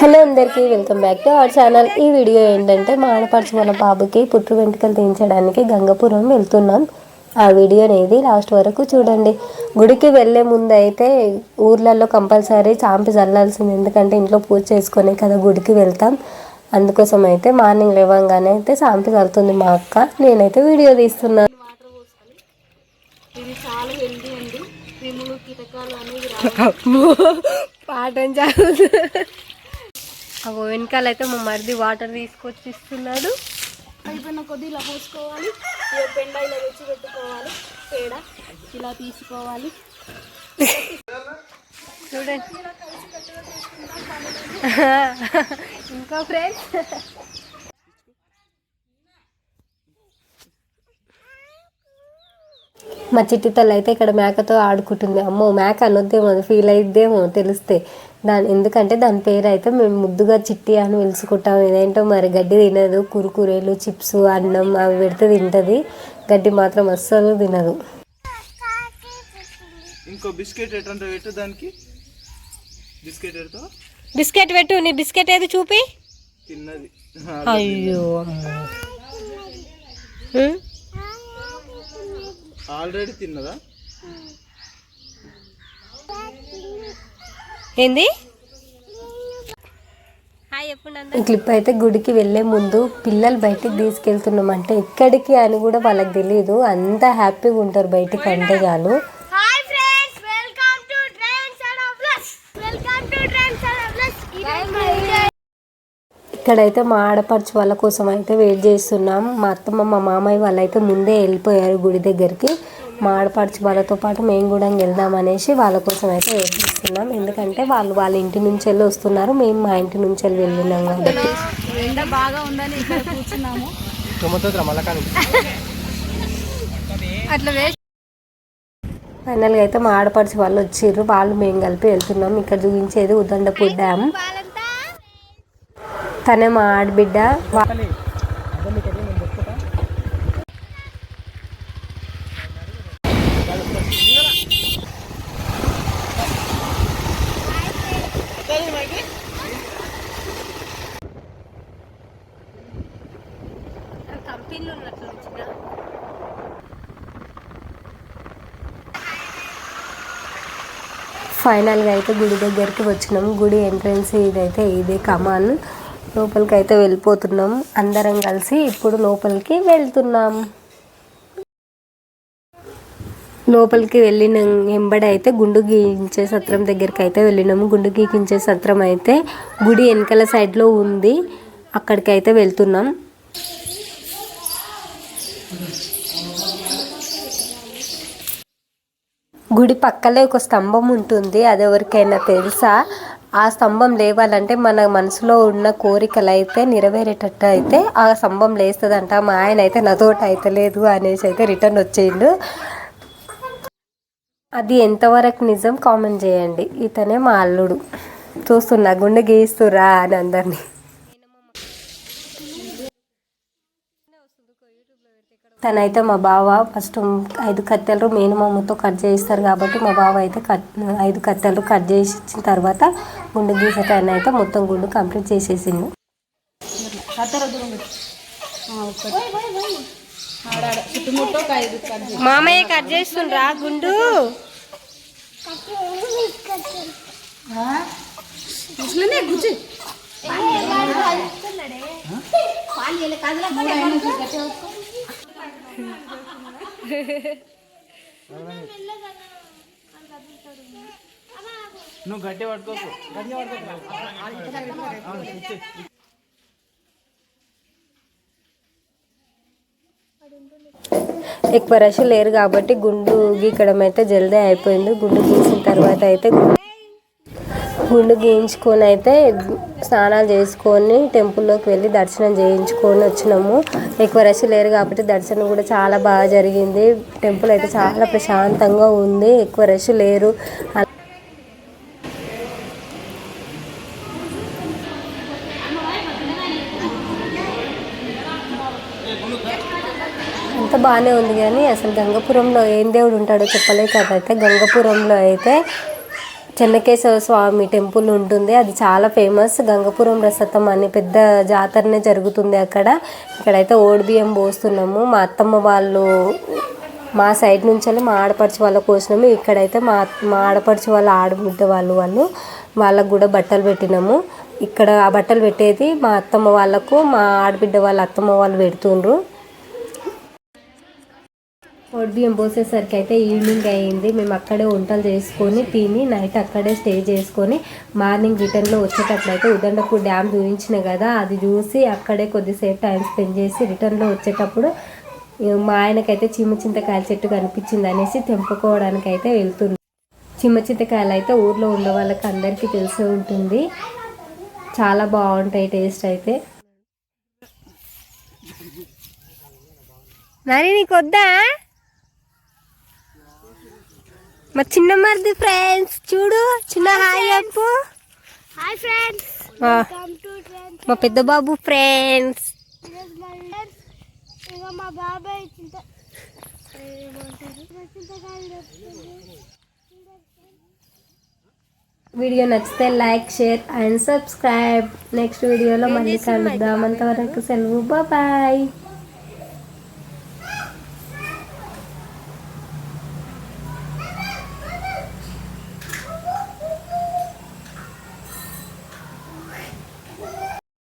Hello అందరికీ welcome back to our channel. ఈ video ఏంటంటే మా ఆడపడుచు వాళ్ళ బాబుకి పుట్టు వెంట్రుకలు తీయించడానికి గంగపురం వెళ్తున్నాం. ఆ వీడియో అనేది లాస్ట్ వరకు చూడండి. గుడికి వెళ్ళే ముందు అయితే ఊర్లలో కంపల్సరీ చాంపి చల్లాల్సింది. ఎందుకంటే ఇంట్లో పూజ చేసుకొని కదా గుడికి వెళ్తాం. అందుకోసం అయితే మార్నింగ్ లేవంగానే అయితే చాంపి చల్లుతుంది మా అక్క. నేనైతే వీడియో తీస్తున్నాను చాలా హెల్దీ అండి. పాఠం చదువు అగో వెనకాల అయితే మా మరిది వాటర్ తీసుకొచ్చి ఇస్తున్నాడు అయిపోయిన కొద్ది ఇలా పోసుకోవాలి. పెండ ఇలా తెచ్చి పెట్టుకోవాలి. పేడ ఇలా తీసుకోవాలి. చూడండి. ఇంకా ఫ్రెండ్స్ మా చిట్టి తల్లి అయితే ఇక్కడ మేకతో ఆడుకుంటుంది. అమ్మో మేక అనొద్దేమో ఫీల్ అయిద్దేమో తెలిస్తే. దాని ఎందుకంటే దాని పేరు అయితే మేము ముద్దుగా చిట్టి అని పిలుచుకుంటాం ఇదేంటో మరి గడ్డి తినదు కురుకురేలు చిప్స్ అన్నం అవి పెడితే తింటుంది. గడ్డి మాత్రం అస్సలు తినదు. ఇంకో బిస్కెట్ ఎటువంటి పెట్టు దానికి? బిస్కెట్ బిస్కెట్ పెట్టు నీ బిస్కెట్ ఏది చూపి? తిన్నది. అయ్యో ఆల్రెడీ తిన్నదా? ఏంది? క్లిప్ అయితే గుడికి వెళ్ళే ముందు పిల్లలు బయటికి తీసుకెళ్తున్నాం అంటే ఎక్కడికి అని కూడా వాళ్ళకి తెలియదు అంత హ్యాపీగా ఉంటారు బయటికి అంటే చాలు. ఇక్కడైతే మా ఆడపడుచు వాళ్ళ కోసం అయితే వెయిట్ చేస్తున్నాం. మా అత్తమ్మ మా మామయ్య వాళ్ళు అయితే ముందే వెళ్ళిపోయారు గుడి దగ్గరికి. మా ఆడపడుచు వాళ్ళతో పాటు మేము కూడా వెళ్దాం అనేసి వాళ్ళ కోసం అయితే వెయిట్ చేస్తున్నాం. ఎందుకంటే వాళ్ళు వాళ్ళ ఇంటి నుంచి వెళ్ళి వస్తున్నారు. మేము మా ఇంటి నుంచి వెళ్ళి వెళ్ళినాం కాబట్టి. ఎండ బాగా ఉందని ఇక్కడ కూర్చున్నాము. అట్లా వేస్ట్. ఫైనల్గా అయితే మా ఆడపడుచు వాళ్ళు వచ్చిర్రు. వాళ్ళు మేము కలిపి వెళ్తున్నాం. ఇక్కడ చూపించేది ఉదండపూర్ డ్యామ్. తనే మా ఆడబిడ్డ. ఫైనల్గా అయితే గుడి దగ్గరికి వచ్చినాం. గుడి ఎంట్రన్స్ ఇదైతే ఇదే కమాన్. లోపలికి అయితే వెళ్ళిపోతున్నాం. అందరం కలిసి ఇప్పుడు లోపలికి వెళ్తున్నాం. లోపలికి వెళ్ళిన వెంబడి అయితే గుండు గీయించే సత్రం దగ్గరికి అయితే వెళ్ళినాము గుండు గీకించే సత్రం అయితే గుడి వెనకాల సైడ్లో ఉంది. అక్కడికి అయితే వెళ్తున్నాం. గుడి పక్కలే ఒక స్తంభం ఉంటుంది అది ఎవరికైనా తెలుసా? ఆ స్తంభం లేవాలంటే మన మనసులో ఉన్న కోరికలు అయితే నెరవేరేటట్టు అయితే ఆ స్తంభం లేస్తుందంట. మా ఆయన అయితే నాతోటి అయితే లేదు అనేసి అయితే రిటర్న్ వచ్చేయండు. అది ఎంతవరకు నిజం కామెంట్ చేయండి. ఇతనే మా అల్లుడు. చూస్తున్నా గుండె గీస్తురా అని అందరినీ. తనైతే మా బావ ఫస్ట్ ఐదు కత్తెలు మేనమామతో కట్ చేయిస్తారు కాబట్టి మా బావ అయితే కట్ ఐదు కత్తెలు కట్ చేసి ఇచ్చిన తర్వాత గుండు గీసే తను అయితే మొత్తం గుండు కంప్లీట్ కట్ మామయ్య కట్ చేస్తుండ్రా గుండు. నువ్వు గట్టి పట్టుకోకు. ఎక్కువ రష్ లేరు కాబట్టి గుండు గీకడం అయితే జల్దీ అయిపోయింది. గుండు గీసిన తర్వాత అయితే గుండు గీయించుకొని అయితే స్నానాలు చేసుకొని టెంపుల్లోకి వెళ్ళి దర్శనం చేయించుకొని వచ్చినాము. ఎక్కువ రష్ లేరు కాబట్టి దర్శనం కూడా చాలా బాగా జరిగింది. టెంపుల్ అయితే చాలా ప్రశాంతంగా ఉంది. ఎక్కువ రష్ లేరు. అంతా అంత బాగానే ఉంది కానీ అసలు గంగపురంలో ఏం దేవుడు ఉంటాడో చెప్పలేదు కదా అయితే గంగపురంలో అయితే చెన్నకేశవ స్వామి టెంపుల్ ఉంటుంది. అది చాలా ఫేమస్. గంగపురం రసతం అని పెద్ద జాతరనే జరుగుతుంది అక్కడ. ఇక్కడైతే ఓడిబియ్యం పోస్తున్నాము. మా అత్తమ్మ వాళ్ళు మా సైడ్ నుంచి మా ఆడపడుచు వాళ్ళ కోసినాము. ఇక్కడైతే మా మా ఆడపడుచు వాళ్ళ ఆడబిడ్డ వాళ్ళు వాళ్ళు వాళ్ళకు కూడా బట్టలు పెట్టినాము. ఇక్కడ ఆ బట్టలు పెట్టేది మా అత్తమ్మ వాళ్ళకు మా ఆడబిడ్డ వాళ్ళ అత్తమ్మ వాళ్ళు పెడుతుండ్రు. బియ్యం పోసేసరికి అయితే ఈవినింగ్ అయ్యింది. మేము అక్కడే వంటలు చేసుకొని తిని నైట్ అక్కడే స్టే చేసుకొని మార్నింగ్ రిటర్న్లో వచ్చేటప్పుడు అయితే ఉదండపూర్ డ్యామ్ చూపించిన కదా అది చూసి అక్కడే కొద్దిసేపు టైం స్పెండ్ చేసి రిటర్న్లో వచ్చేటప్పుడు మా ఆయనకైతే చిమ్మ చింతకాయల చెట్టు కనిపించింది అనేసి తెంపుకోవడానికి అయితే వెళ్తుంది చిమ్మ చింతకాయలు అయితే ఊర్లో ఉన్న వాళ్ళకి అందరికీ తెలిసి ఉంటుంది. చాలా బాగుంటాయి టేస్ట్ అయితే. మరి నీకు వద్దా మా చిన్న మరిది ఫ్రెండ్స్ చూడు చిన్న హాయ్ చెప్పు. హాయ్ ఫ్రెండ్స్ మా పెద్ద బాబు ఫ్రెండ్స్ మా బాబాయ్ చింత. వీడియో నచ్చితే like share and subscribe. Next వీడియోలో మళ్ళీ కలుద్దాం. అంతవరకు సెలవు. బాయ్